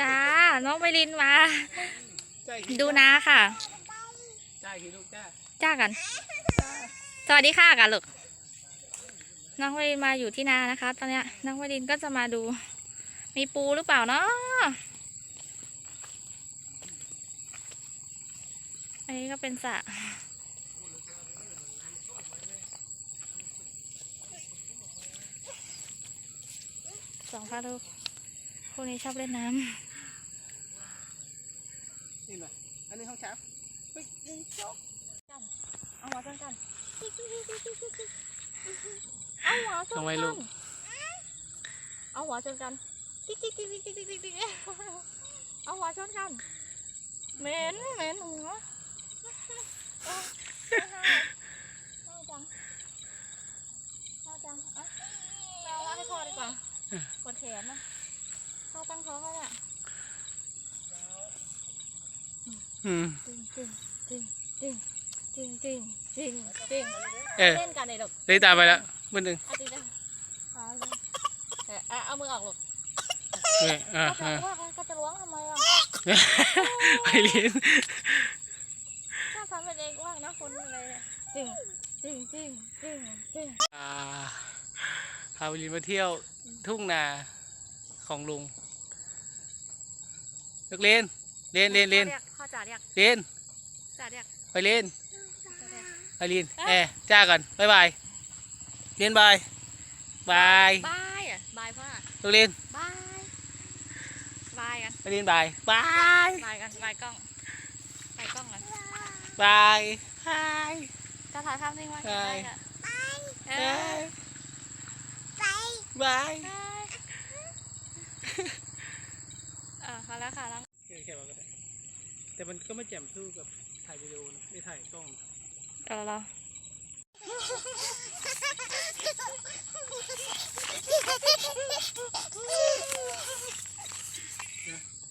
จ้า น้องไมลินมาใช่ดูนาค่ะใช่คือลูกจ้า จ้ากัน สวัสดีค่ะกันลูก น้องไมลินมาอยู่ที่นานะคะ ตอนเนี้ยน้องไมลินก็จะมาดู มีปูหรือเปล่าเนาะอันนี้ก็เป็นสระ องพ่อลูกคู่นี้ชอบเล่นน้ำนี่หน่อยอันนี้ห้องเช้าเฮ้ยยิงจบเอาหัวชนกันเอาหัวชนทำไมกัลูนกเอาหัวชนกันติ๊กติ๊กติ๊กติ๊กติ๊กติ๊กติ๊กเอาหัวชนกันเหม็นเหม็นหัวเอาเอาจังเอาจังเอาเอาวัดให้พอดี กว่ากดแขนนะเข้าตั้งท้องเขาเนี่ยอืมจริงจริงจริงจริงจริงจริงจริงจริงเออเล่นกันเลยลูกเลยตามไปแล้วมือหนึ่งเอาจริงจังเอาเลยเออเอาเอามือออกลูกเนี่ยอ่าก็จะอ่าว่าก็จะล้วงทำไมอะไปเรียนชอบทำเป็นเองว่างนะคนอะไรเนี่ยจริงจริงจริงจริงจริงอ่าพาไปเรียนมาเที่ยว ทุ่งนาของลุงนักเรียนเรียนเรียนเรียนพ่อจ๋าเรียกเรียนจ๋าเรียกไปเรียนจ๋าเรียกไปเรียนแอร์จ้ากันบายบายเรียนบายบายบายอะบายพ่อนักเรียนบายบายกันไปเรียนบายบายบายกันบายกล้องบายกล้องกันบายบายจะถ่ายภาพนิ่งไว้บายได้ค่ะเออบาย บายบายเออพอแล้วค่ะน้องแค่ว่าก็ได้แต่มันก็ไม่แจ่มสู้กับถ่ายวิดีโอนะไม่ถ่ายกล้องเดี๋ยวเรา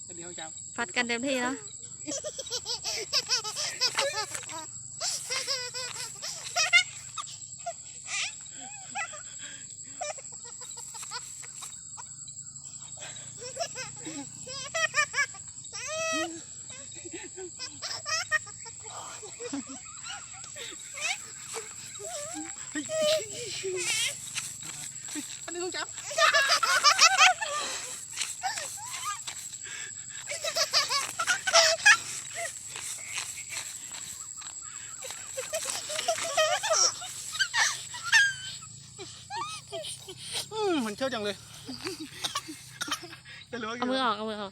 อันนี้ห้องเช้าฟัดกันเต็มที่เนาะ อันนี้ห้องเช้าอืมมันเชี่ยวจังเลย จะรู้ว่าเอามือออก เอามือออก